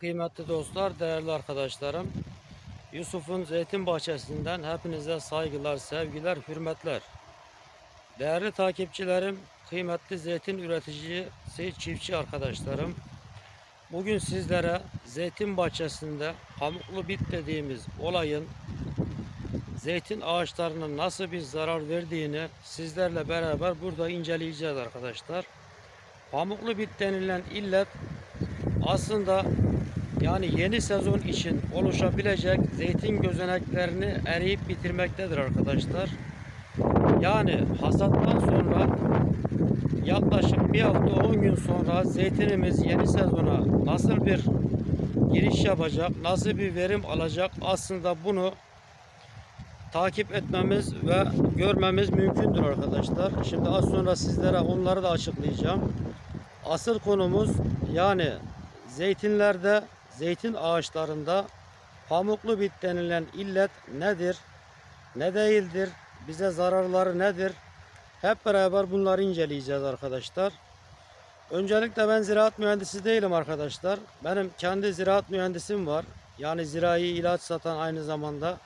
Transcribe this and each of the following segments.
Kıymetli dostlar, değerli arkadaşlarım. Yusuf'un zeytin bahçesinden hepinize saygılar, sevgiler, hürmetler. Değerli takipçilerim, kıymetli zeytin üreticisi, çiftçi arkadaşlarım. Bugün sizlere zeytin bahçesinde pamuklu bit dediğimiz olayın zeytin ağaçlarına nasıl bir zarar verdiğini sizlerle beraber burada inceleyeceğiz arkadaşlar. Pamuklu bit denilen illet aslında yani yeni sezon için oluşabilecek zeytin gözeneklerini eriyip bitirmektedir arkadaşlar. Yani hasattan sonra yaklaşık bir hafta 10 gün sonra zeytinimiz yeni sezona nasıl bir giriş yapacak, nasıl bir verim alacak aslında bunu takip etmemiz ve görmemiz mümkündür arkadaşlar. Şimdi az sonra sizlere onları da açıklayacağım. Asıl konumuz yani zeytinlerde, zeytin ağaçlarında pamuklu bit denilen illet nedir? Ne değildir? Bize zararları nedir? Hep beraber bunları inceleyeceğiz arkadaşlar. Öncelikle ben ziraat mühendisi değilim arkadaşlar. Benim kendi ziraat mühendisim var. Yani zirai ilaç satan aynı zamanda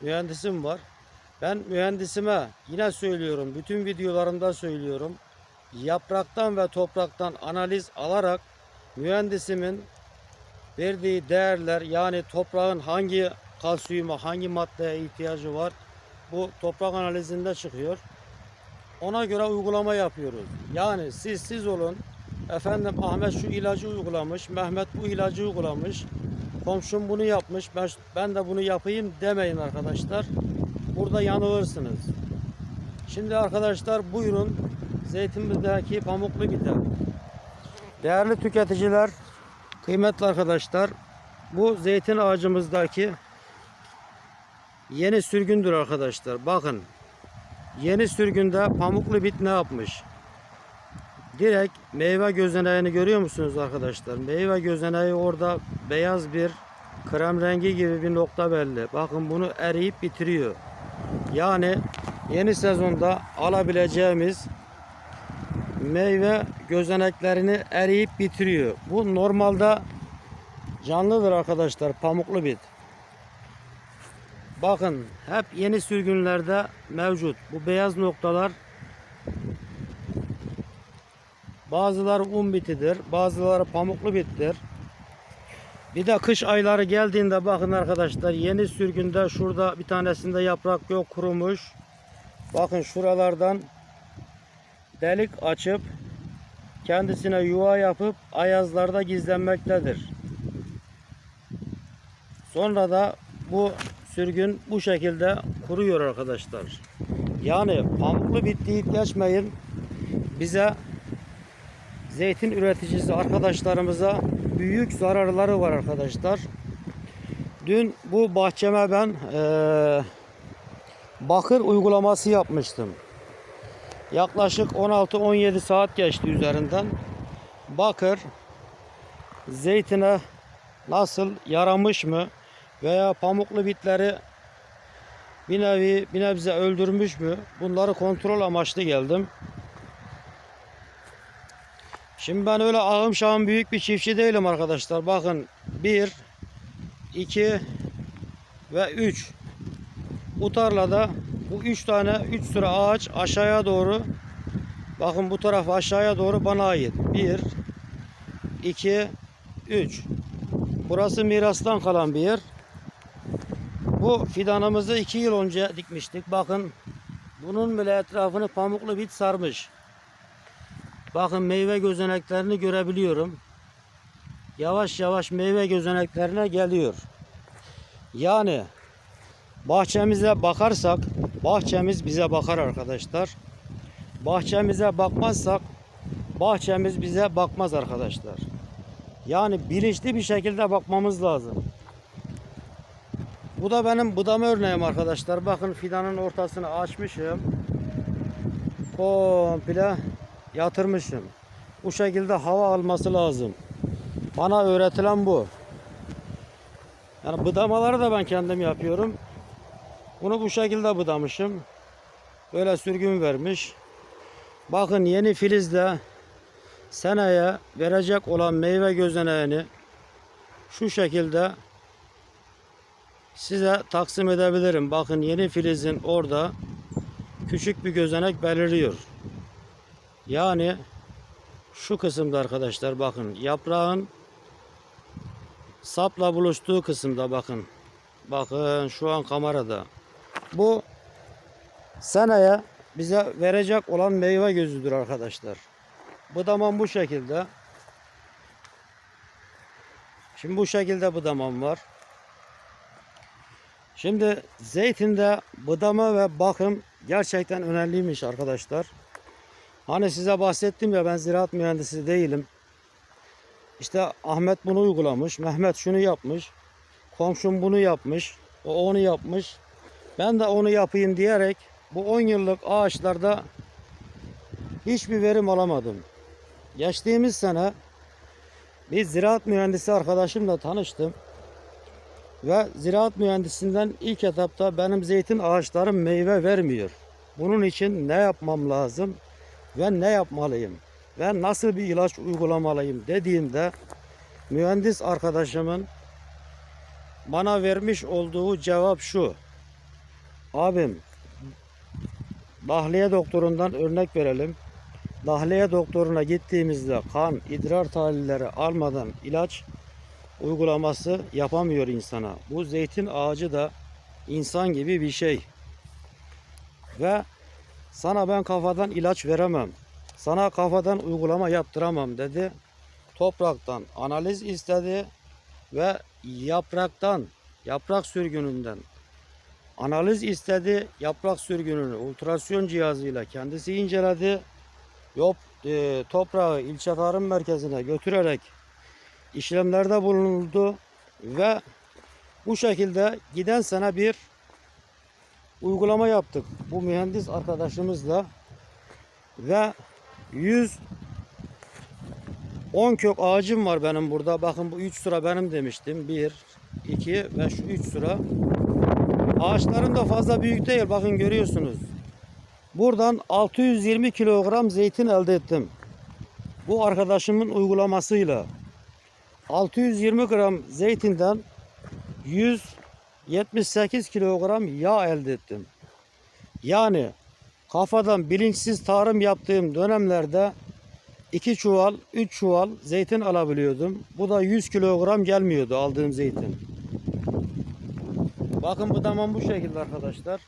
mühendisim var. Ben mühendisime yine söylüyorum, bütün videolarımda söylüyorum. Yapraktan ve topraktan analiz alarak mühendisimin verdiği değerler yani toprağın hangi kalsiyuma, hangi maddeye ihtiyacı var bu toprak analizinde çıkıyor. Ona göre uygulama yapıyoruz. Yani siz siz olun. Efendim Ahmet şu ilacı uygulamış, Mehmet bu ilacı uygulamış. Komşum bunu yapmış, ben, ben de bunu yapayım demeyin arkadaşlar. Burada yanılırsınız. Şimdi arkadaşlar buyurun zeytinimizdeki pamuklu biter. Değerli tüketiciler, kıymetli arkadaşlar, bu zeytin ağacımızdaki yeni sürgündür arkadaşlar. Bakın, yeni sürgünde pamuklu bit ne yapmış? Direkt meyve gözeneğini görüyor musunuz arkadaşlar? Meyve gözeneği orada beyaz bir krem rengi gibi bir nokta belli. Bakın bunu eriyip bitiriyor. Yani yeni sezonda alabileceğimiz meyve gözeneklerini eriyip bitiriyor. Bu normalde canlıdır arkadaşlar pamuklu bit. Bakın hep yeni sürgünlerde mevcut. Bu beyaz noktalar bazıları un bitidir, bazıları pamuklu bittir. Bir de kış ayları geldiğinde bakın arkadaşlar yeni sürgünde şurada bir tanesinde yaprak yok kurumuş. Bakın şuralardan delik açıp kendisine yuva yapıp ayazlarda gizlenmektedir. Sonra da bu sürgün bu şekilde kuruyor arkadaşlar. Yani pamuklu bit deyip geçmeyin. Bize zeytin üreticisi arkadaşlarımıza büyük zararları var arkadaşlar. Dün bu bahçeme ben eee, bakır uygulaması yapmıştım. Yaklaşık 16-17 saat geçti üzerinden. Bakır zeytine nasıl yaramış mı veya pamuklu bitleri bir nevi bir nebze öldürmüş mü? Bunları kontrol amaçlı geldim. Şimdi ben öyle ağım şahım büyük bir çiftçi değilim arkadaşlar. Bakın 1 2 ve 3 bu tarlada bu 3 tane 3 sıra ağaç aşağıya doğru bakın bu taraf aşağıya doğru bana ait. 1 2 3 Burası mirastan kalan bir yer. Bu fidanımızı 2 yıl önce dikmiştik. Bakın bunun bile etrafını pamuklu bit sarmış. Bakın meyve gözeneklerini görebiliyorum. Yavaş yavaş meyve gözeneklerine geliyor. Yani bahçemize bakarsak bahçemiz bize bakar arkadaşlar. Bahçemize bakmazsak bahçemiz bize bakmaz arkadaşlar. Yani bilinçli bir şekilde bakmamız lazım. Bu da benim budama örneğim arkadaşlar. Bakın fidanın ortasını açmışım. Komple yatırmışım. Bu şekilde hava alması lazım. Bana öğretilen bu. Yani budamaları da ben kendim yapıyorum. Bunu bu şekilde budamışım. Böyle sürgün vermiş. Bakın yeni filizle seneye verecek olan meyve gözeneğini şu şekilde size taksim edebilirim. Bakın yeni filizin orada küçük bir gözenek beliriyor. Yani şu kısımda arkadaşlar bakın yaprağın sapla buluştuğu kısımda bakın. Bakın şu an kamerada. Bu seneye bize verecek olan meyve gözüdür arkadaşlar. Budamam bu şekilde. Şimdi bu şekilde budamam var. Şimdi zeytinde budama ve bakım gerçekten önemliymiş arkadaşlar. Hani size bahsettim ya ben ziraat mühendisi değilim. İşte Ahmet bunu uygulamış, Mehmet şunu yapmış, komşum bunu yapmış, o onu yapmış. Ben de onu yapayım diyerek bu 10 yıllık ağaçlarda hiçbir verim alamadım. Geçtiğimiz sene bir ziraat mühendisi arkadaşımla tanıştım. Ve ziraat mühendisinden ilk etapta benim zeytin ağaçlarım meyve vermiyor. Bunun için ne yapmam lazım ve ne yapmalıyım ve nasıl bir ilaç uygulamalıyım dediğimde mühendis arkadaşımın bana vermiş olduğu cevap şu. Abim dahliye doktorundan örnek verelim. Dahliye doktoruna gittiğimizde kan, idrar tahlilleri almadan ilaç uygulaması yapamıyor insana. Bu zeytin ağacı da insan gibi bir şey. Ve sana ben kafadan ilaç veremem. Sana kafadan uygulama yaptıramam dedi. Topraktan analiz istedi ve yapraktan, yaprak sürgününden analiz istedi. Yaprak sürgününü ultrasyon cihazıyla kendisi inceledi. Yok, e, toprağı ilçe tarım merkezine götürerek işlemlerde bulunuldu ve bu şekilde giden sene bir uygulama yaptık bu mühendis arkadaşımızla ve 100 10 kök ağacım var benim burada. Bakın bu 3 sıra benim demiştim. 1 2 ve şu 3 sıra. Ağaçlarım da fazla büyük değil. Bakın görüyorsunuz. Buradan 620 kilogram zeytin elde ettim. Bu arkadaşımın uygulamasıyla. 620 gram zeytinden 178 kilogram yağ elde ettim. Yani kafadan bilinçsiz tarım yaptığım dönemlerde 2 çuval, 3 çuval zeytin alabiliyordum. Bu da 100 kilogram gelmiyordu aldığım zeytin. Bakın bu damam bu şekilde arkadaşlar.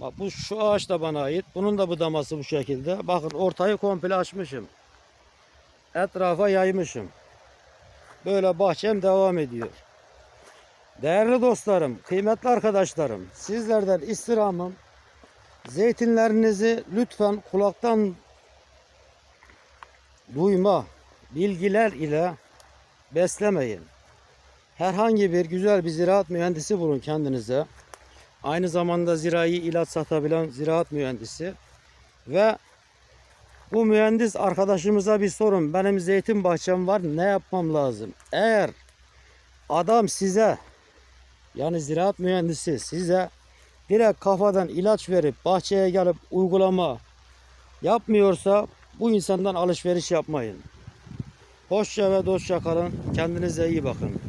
Bak bu şu ağaç da bana ait. Bunun da budaması bu şekilde. Bakın ortayı komple açmışım. Etrafa yaymışım. Böyle bahçem devam ediyor. Değerli dostlarım, kıymetli arkadaşlarım, sizlerden istirhamım zeytinlerinizi lütfen kulaktan duyma bilgiler ile beslemeyin. Herhangi bir güzel bir ziraat mühendisi bulun kendinize. Aynı zamanda zirai ilaç satabilen ziraat mühendisi ve bu mühendis arkadaşımıza bir sorun. Benim zeytin bahçem var. Ne yapmam lazım? Eğer adam size yani ziraat mühendisi size direkt kafadan ilaç verip bahçeye gelip uygulama yapmıyorsa bu insandan alışveriş yapmayın. Hoşça ve dostça kalın. Kendinize iyi bakın.